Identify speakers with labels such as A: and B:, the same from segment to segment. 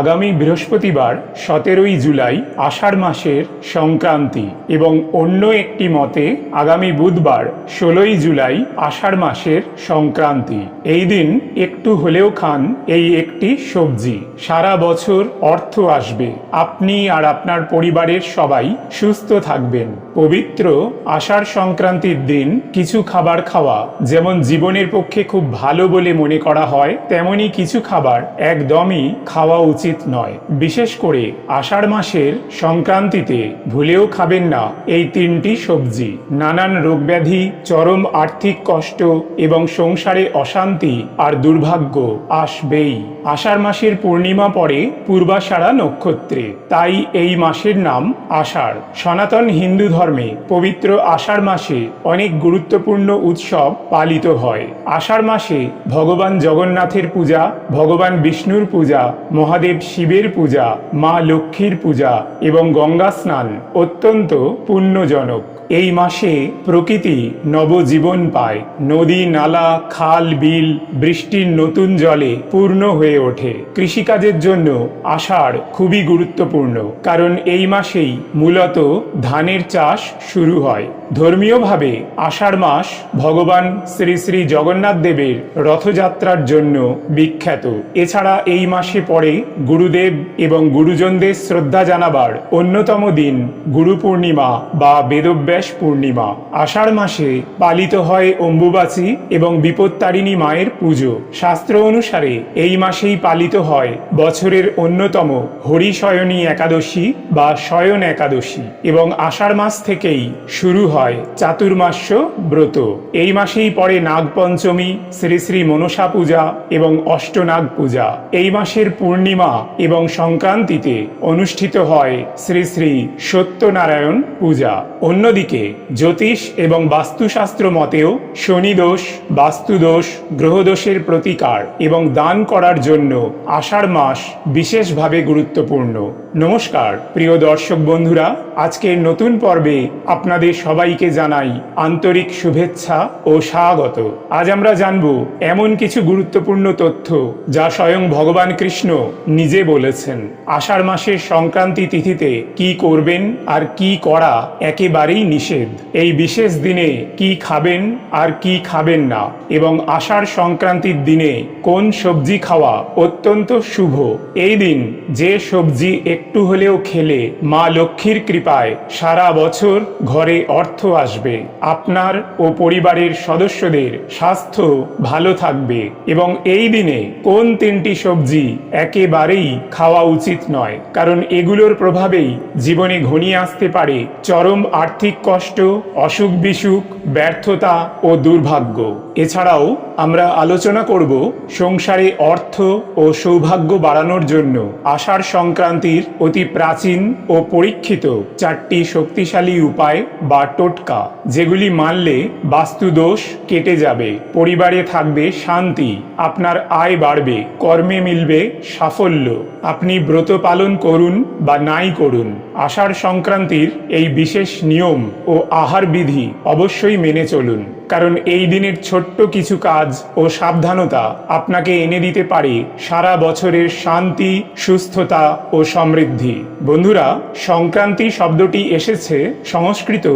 A: আগামী বৃহস্পতিবার সতেরোই জুলাই আষাঢ় মাসের সংক্রান্তি এবং অন্য একটি মতে আগামী বুধবার ষোলোই জুলাই আষাঢ় মাসের সংক্রান্তি। এই দিন একটু হলেও খান এই একটি সবজি। সারা বছর অর্থ আসবে। আপনি আর আপনার পরিবারের সবাই সুস্থ থাকবেন। পবিত্র আষাঢ় সংক্রান্তির দিন কিছু খাবার খাওয়া যেমন জীবনের পক্ষে খুব ভালো বলে মনে করা হয়, তেমনি কিছু খাবার একদমই খাওয়া উচিত নয়। বিশেষ করে আষাঢ় মাসের সংক্রান্তিতে ভুলেও খাবেন না এই তিনটি সবজি। নানান রোগব্যাধি, চরম আর্থিক কষ্ট এবং সংসারে অশান্তি আর দুর্ভাগ্য আসবেই। আষাঢ় মাসের পূর্ণিমা পরে পূর্বাষাঢ়া নক্ষত্রে। তাই এই মাসের নাম আষাঢ়। সনাতন হিন্দু ধর্মে পবিত্র আষাঢ় মাসে অনেক গুরুত্বপূর্ণ উৎসব পালিত হয়। আষাঢ় মাসে ভগবান জগন্নাথের পূজা, ভগবান বিষ্ণুর পূজা, মহাদেব শিবের পূজা মা লক্ষ্মীর পূজা এবং গঙ্গা স্নান অত্যন্ত পুণ্যজনক। এই মাসে প্রকৃতি নবজীবন পায়। নদী, নালা, খাল, বিল, বৃষ্টির নতুন জলে পূর্ণ হয়ে ওঠে। কৃষিকাজের জন্য আষাঢ় খুবই গুরুত্বপূর্ণ, কারণ এই মাসেই মূলত ধানের চাষ শুরু হয়। ধর্মীয়ভাবে আষাঢ় মাস ভগবান শ্রী শ্রী জগন্নাথ দেবের রথযাত্রার জন্য বিখ্যাত। এছাড়া এই মাসে পরে গুরুদেব এবং গুরুজনদের শ্রদ্ধা জানাবার অন্যতম দিন গুরু পূর্ণিমা বা বেদব্যাস পূর্ণিমা। আষাঢ় মাসে পালিত হয় অম্বুবাচী এবং বিপত্তারিণী মায়ের পুজো। শাস্ত্র অনুসারে এই মাসেই পালিত হয় বছরের অন্যতম হরিশয়নী একাদশী বা শয়ন একাদশী এবং আষাঢ় মাস থেকেই শুরু হয় চাতুর্মাস্য ব্রত। এই মাসেই পড়ে নাগপঞ্চমী, শ্রী শ্রী মনসা পূজা এবং অষ্টনাগ পূজা। এই মাসের পূর্ণিমা এবং সংক্রান্তিতে অনুষ্ঠিত হয় শ্রী শ্রী সত্যনারায়ণ পূজা। অন্যদিকে জ্যোতিষ এবং বাস্তুশাস্ত্র মতেও শনিদোষ বাস্তুদোষ গ্রহদোষের প্রতিকার এবং দান করার জন্য আষাঢ় মাস বিশেষভাবে গুরুত্বপূর্ণ। নমস্কার, প্রিয় দর্শক বন্ধুরা, আজকের নতুন পর্বে আপনাদের সবাইকে জানাই আন্তরিক শুভেচ্ছা ও স্বাগত। আজ আমরা জানব এমন কিছু গুরুত্বপূর্ণ তথ্য যা স্বয়ং ভগবান কৃষ্ণ নিজে বলেছেন। আষাঢ় মাসের সংক্রান্তি তিথিতে কি করবেন আর কি করা একেবারেই নিষেধ। এই বিশেষ দিনে কি খাবেন আর কি খাবেন না এবং আষাঢ় সংক্রান্তির দিনে কোন সবজি খাওয়া অত্যন্ত শুভ। এই দিন যে সবজি একটু হলেও খেলে মা লক্ষ্মীর কৃপায় সারা বছর ঘরে অর্থ আসবে। আপনার ও পরিবারের সদস্যদের স্বাস্থ্য ভালো থাকবে এবং এই দিনে কোন তিনটি সবজি একেবারেই খাওয়া উচিত নয়। কারণ এগুলোর প্রভাবেই জীবনে ঘনিয়ে আসতে পারে চরম আর্থিক কষ্ট, অসুখ বিসুখ, ব্যর্থতা ও দুর্ভাগ্য। এছাড়াও আমরা আলোচনা করব সংসারে অর্থ ও সৌভাগ্য বাড়ানোর জন্য। আষাঢ় সংক্রান্তির অতি প্রাচীন ও পরীক্ষিত চারটি শক্তিশালী উপায় বা টোটকা, যেগুলি মানলে বাস্তুদোষ কেটে যাবে, পরিবারে থাকবে শান্তি, আপনার আয় বাড়বে, কর্মে মিলবে সাফল্য। আপনি ব্রত পালন করুন বা নাই করুন। আষাঢ় সংক্রান্তির এই বিশেষ নিয়ম ও আহার বিধি অবশ্যই মেনে চলুন। কারণ এই দিনের ছোট্ট কিছু কাজ ও সাবধানতা আপনাকে এনে দিতে পারে সারা বছরের শান্তি, সুস্থতা ও সমৃদ্ধি। বন্ধুরা, সংক্রান্তি শব্দটি এসেছে সংস্কৃত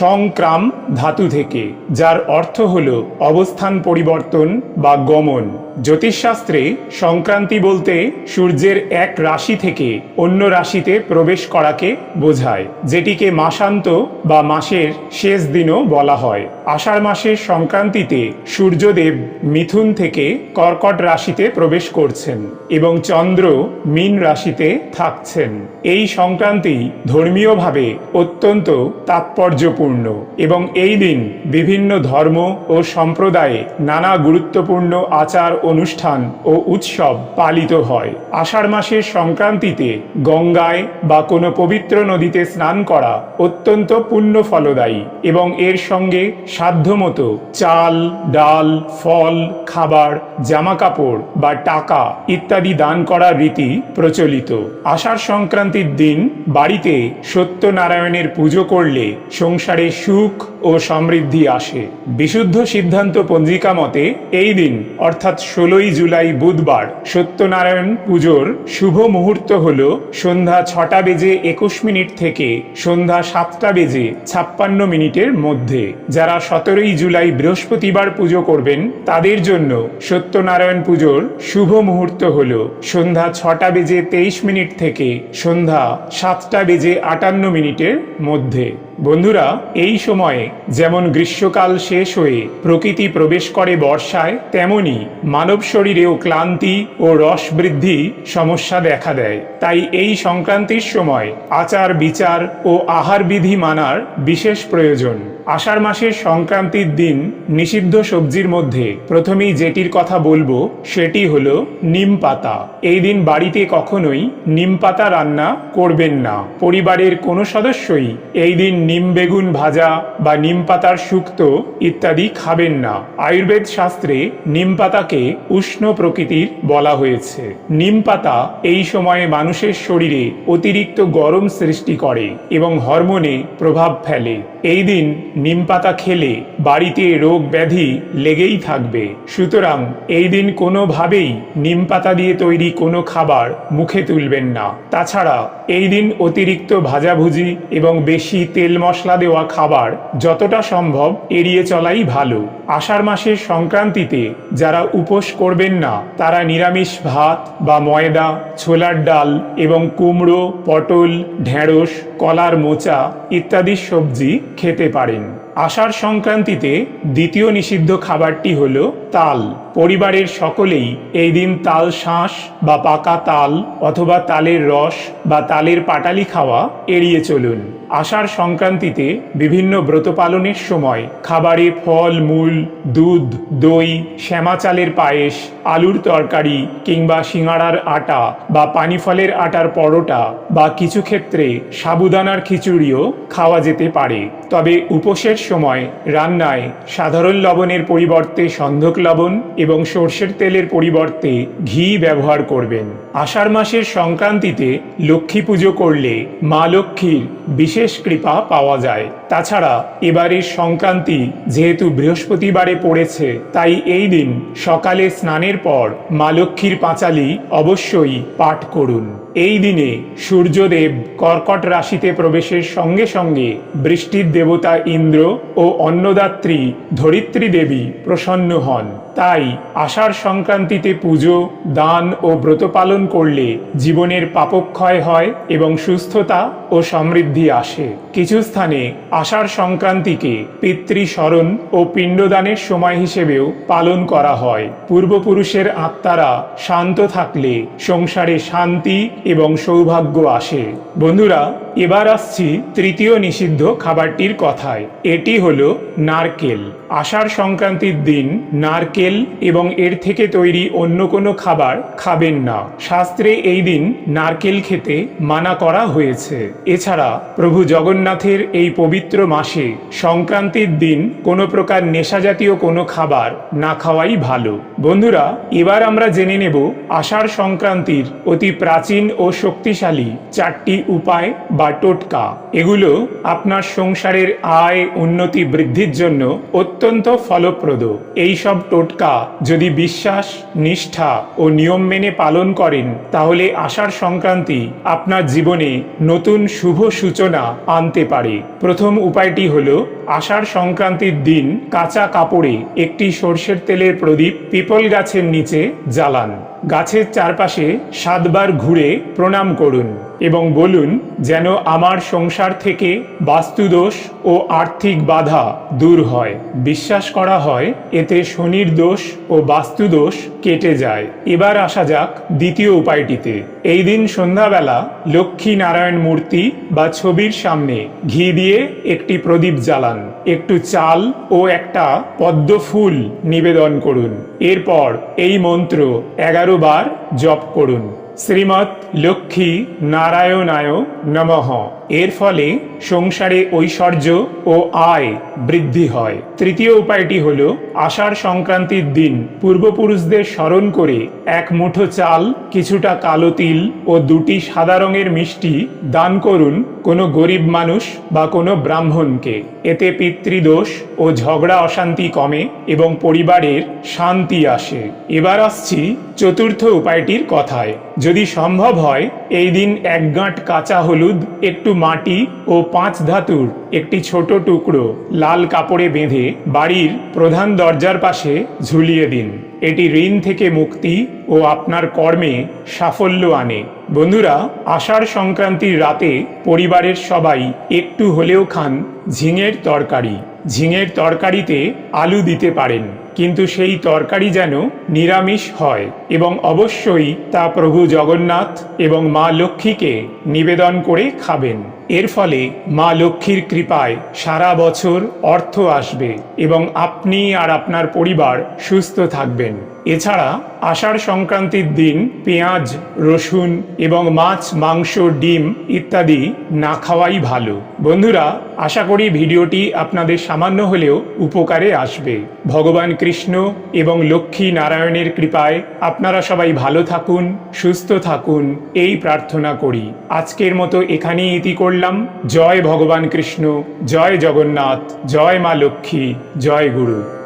A: সংক্রাম ধাতু থেকে, যার অর্থ হল অবস্থান পরিবর্তন বা গমন। জ্যোতিষশাস্ত্রে সংক্রান্তি বলতে সূর্যের এক রাশি থেকে অন্য রাশিতে প্রবেশ করাকে বোঝায়, যেটিকে মাসান্ত বা মাসের শেষ দিনও বলা হয়। আষাঢ় মাসের সংক্রান্তিতে সূর্যদেব মিথুন থেকে কর্কট রাশিতে প্রবেশ করছেন এবং চন্দ্র মীন রাশিতে থাকছেন। এই সংক্রান্তি ধর্মীয়ভাবে অত্যন্ত তাৎপর্যপূর্ণ এবং এই দিন বিভিন্ন ধর্ম ও সম্প্রদায়ে নানা গুরুত্বপূর্ণ আচার, অনুষ্ঠান ও উৎসব পালিত হয়। আষাঢ় মাসের সংক্রান্তিতে গঙ্গায় বা কোনো পবিত্র নদীতে স্নান করা অত্যন্ত পুণ্য ফলদায়ী এবং এর সঙ্গে সাধ্যমতো চাল, ডাল, ফল, খাবার জামা কাপড় বা টাকা ইত্যাদি দান করার রীতি প্রচলিত। আষাঢ় সংক্রান্তির দিন বাড়িতে সত্যনারায়ণের পুজো করলে সংসারে সুখ ও সমৃদ্ধি আসে। বিশুদ্ধ সিদ্ধান্ত পঞ্জিকা মতে এই দিন, অর্থাৎ ষোলোই জুলাই বুধবার, সত্যনারায়ণ পুজোর শুভ মুহূর্ত হল সন্ধ্যা ছটা বেজে একুশ মিনিট থেকে সন্ধ্যা সাতটা বেজে ছাপ্পান্ন মিনিটের মধ্যে, যারা সতেরোই জুলাই বৃহস্পতিবার পুজো করবেন, তাদের জন্য সত্যনারায়ণ পুজোর শুভ মুহূর্ত হল সন্ধ্যা ছটা বেজে তেইশ মিনিট থেকে সন্ধ্যা সাতটা বেজে আটান্ন মিনিটের মধ্যে। বন্ধুরা, এই সময়ে যেমন গ্রীষ্মকাল শেষ হয়ে প্রকৃতি প্রবেশ করে বর্ষায়, তেমনি মানব শরীরেও ক্লান্তি ও রস বৃদ্ধি সমস্যা দেখা দেয়। তাই এই সংক্রান্তির সময় আচার বিচার ও আহার বিধি মানার বিশেষ প্রয়োজন। আষাঢ় মাসের সংক্রান্তির দিন নিষিদ্ধ সবজির মধ্যে প্রথমেই যেটির কথা বলব, সেটি হলো নিম পাতা। এই দিন বাড়িতে কখনোই নিম পাতা রান্না করবেন না। পরিবারের কোনো সদস্যই এই দিন নিম বেগুন ভাজা বা নিম পাতার শুক্তো ইত্যাদি খাবেন না। আয়ুর্বেদ শাস্ত্রে নিম পাতাকে উষ্ণ প্রকৃতির বলা হয়েছে। নিম পাতা এই সময়ে মানুষের শরীরে অতিরিক্ত গরম সৃষ্টি করে এবং হরমোনে প্রভাব ফেলে। এই দিন নিম পাতা খেলে বাড়িতে রোগ ব্যাধি লেগেই থাকবে। সুতরাং এই দিন কোনোভাবেই নিম পাতা দিয়ে তৈরি কোনো খাবার মুখে তুলবেন না। তাছাড়া এই দিন অতিরিক্ত ভাজাভুজি এবং বেশি তেল মশলা দেওয়া খাবার যতটা সম্ভব এড়িয়ে চলাই ভালো। আষাঢ় মাসের সংক্রান্তিতে যারা উপোস করবেন না, তারা নিরামিষ ভাত বা ময়দা, ছোলার ডাল এবং কুমড়ো, পটল, ঢেঁড়স, কলার মোচা ইত্যাদি সবজি খেতে পারেন। আষাঢ় সংক্রান্তিতে দ্বিতীয় নিষিদ্ধ খাবারটি হল তাল। পরিবারের সকলেই এই দিন তাল শাঁস বা পাকা তাল অথবা তালের রস বা তালের পাটালি খাওয়া এড়িয়ে চলুন। আষাঢ় সংক্রান্তিতে বিভিন্ন ব্রত পালনের সময় খাবারে ফল, মূল, দুধ, দই, শ্যামা চালের পায়েস, আলুর তরকারি কিংবা সিঙাড়ার আটা বা পানিফলের আটার পরোটা বা কিছু ক্ষেত্রে সাবুদানার খিচুড়িও খাওয়া যেতে পারে। তবে উপোসের সময় রান্নায় সাধারণ লবণের পরিবর্তে সন্ধক লবণ এবং সর্ষের তেলের পরিবর্তে ঘি ব্যবহার করবেন। আষাঢ় মাসের সংক্রান্তিতে লক্ষ্মী পুজো করলে মা লক্ষ্মীর বিশেষ কৃপা পাওয়া যায়। তাছাড়া এবারের সংক্রান্তি যেহেতু বৃহস্পতিবারে পড়েছে, তাই এই দিন সকালে স্নানের পর মা লক্ষ্মীর পাঁচালি অবশ্যই পাঠ করুন। এই দিনে সূর্যদেব কর্কট রাশিতে প্রবেশের সঙ্গে সঙ্গে বৃষ্টির দেবতা ইন্দ্র ও অন্নদাত্রী ধরিত্রী দেবী প্রসন্ন হন। তাই আষাঢ় সংক্রান্তিতে পুজো, দান ও ব্রত পালন করলে জীবনের পাপক্ষয় হয় এবং সুস্থতা ও সমৃদ্ধি আসে। কিছু স্থানে আষাঢ় সংক্রান্তিকে পিতৃস্মরণ ও পিণ্ডদানের সময় হিসেবেও পালন করা হয়। পূর্বপুরুষের আত্মারা শান্ত থাকলে সংসারে শান্তি এবং সৌভাগ্য আসে। বন্ধুরা এবার আসছি তৃতীয় নিষিদ্ধ খাবারটির কথায়। এটি হলো নারকেল। আষাঢ় সংক্রান্তির দিন নারকেল এবং এর থেকে তৈরি অন্য কোনো খাবার খাবেন না। শাস্ত্রে এই দিন নারকেল খেতে মানা করা হয়েছে। এছাড়া প্রভু জগন্নাথের এই পবিত্র মাসে সংক্রান্তির দিন কোনো প্রকার নেশাজাতীয় কোনো খাবার না খাওয়াই ভালো। বন্ধুরা, এবার আমরা জেনে নেব আষাঢ় সংক্রান্তির অতি প্রাচীন ও শক্তিশালী চারটি উপায় বা টোটকা, এগুলো আপনার সংসারের আয় উন্নতি বৃদ্ধির জন্য অত্যন্ত ফলপ্রদ। এই সব টোটকা যদি বিশ্বাস, নিষ্ঠা ও নিয়ম মেনে পালন করেন, তাহলে আষাঢ় সংক্রান্তি আপনার জীবনে নতুন শুভ সূচনা আনতে পারে। প্রথম উপায়টি হল, আষাঢ় সংক্রান্তির দিন কাঁচা কাপড়ে একটি সর্ষের তেলের প্রদীপ পিপল গাছের নিচে জ্বালান। গাছের চারপাশে সাতবার ঘুরে প্রণাম করুন এবং বলুন যেন আমার সংসার থেকে বাস্তুদোষ ও আর্থিক বাধা দূর হয়। বিশ্বাস করা হয়, এতে শনির দোষ ও বাস্তুদোষ কেটে যায়। এবার আসা যাক দ্বিতীয় উপায়টিতে। এই দিন সন্ধ্যাবেলা লক্ষ্মী নারায়ণ মূর্তি বা ছবির সামনে ঘি দিয়ে একটি প্রদীপ জ্বালান। একটু চাল ও একটা পদ্ম ফুল নিবেদন করুন। এরপর এই মন্ত্র এগারো বার জপ করুন। শ্রীমৎ লক্ষ্মী নারায়ণায় নমঃ। এর ফলে সংসারে ঐশ্বর্য ও আয় বৃদ্ধি হয়। তৃতীয় উপায়টি হল, আষাঢ় সংক্রান্তির দিন পূর্বপুরুষদের স্মরণ করে এক মুঠো চাল, কিছুটা কালো তিল ও দুটি সাদা রঙের মিষ্টি দান করুন কোনো গরিব মানুষ বা কোনো ব্রাহ্মণকে। এতে পিতৃদোষ ও ঝগড়া অশান্তি কমে এবং পরিবারের শান্তি আসে। এবার আসছি চতুর্থ উপায়টির কথায়। যদি সম্ভব হয়, এই দিন এক গাঁট কাঁচা হলুদ, একটু মাটি ও পাঁচ ধাতুর একটি ছোট টুকরো লাল কাপড়ে বেঁধে বাড়ির প্রধান দরজার পাশে ঝুলিয়ে দিন। এটি ঋণ থেকে মুক্তি ও আপনার কর্মে সাফল্য আনে। বন্ধুরা, আষাঢ় সংক্রান্তির রাতে পরিবারের সবাই একটু হলেও খান ঝিঙের তরকারি। ঝিঙের তরকারিতে আলু দিতে পারেন, কিন্তু সেই তরকারি যেন নিরামিষ হয়। এবং অবশ্যই তা প্রভু জগন্নাথ এবং মা লক্ষ্মীকে নিবেদন করে খাবেন। এর ফলে মা লক্ষ্মীর কৃপায় সারা বছর অর্থ আসবে এবং আপনি আর আপনার পরিবার সুস্থ থাকবেন। এছাড়া আষাঢ় সংক্রান্তির দিন পেঁয়াজ, রসুন এবং মাছ, মাংস, ডিম ইত্যাদি না খাওয়াই ভালো। বন্ধুরা, আশা করি ভিডিওটি আপনাদের সামান্য হলেও উপকারে আসবে। ভগবান কৃষ্ণ এবং লক্ষ্মী নারায়ণের কৃপায় আপনারা সবাই ভালো থাকুন, সুস্থ থাকুন, এই প্রার্থনা করি। আজকের মতো এখানেই ইতি করলাম। জয় ভগবান কৃষ্ণ, জয় জগন্নাথ, জয় মা লক্ষ্মী, জয় গুরু।